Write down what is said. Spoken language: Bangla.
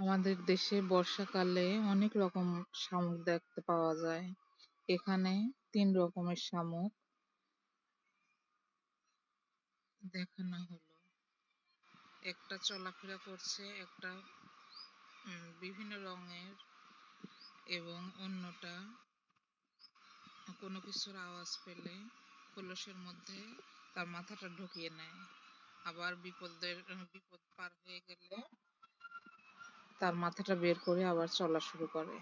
আমাদের দেশে বর্ষাকালে অনেক রকম শামুক দেখতে পাওয়া যায়। এখানে তিন রকমের শামুক। দেখানো হলো। একটা চলাফেরা করছে, একটা বিভিন্ন রঙের এবং অন্যটা কোনো কিছুর আওয়াজ পেলে খোলসের মধ্যে তার মাথাটা ঢুকিয়ে নেয়। আবার বিপদের, বিপদ পার হয়ে গেলে তার মাথাটা বের করে আবার চলা শুরু করে।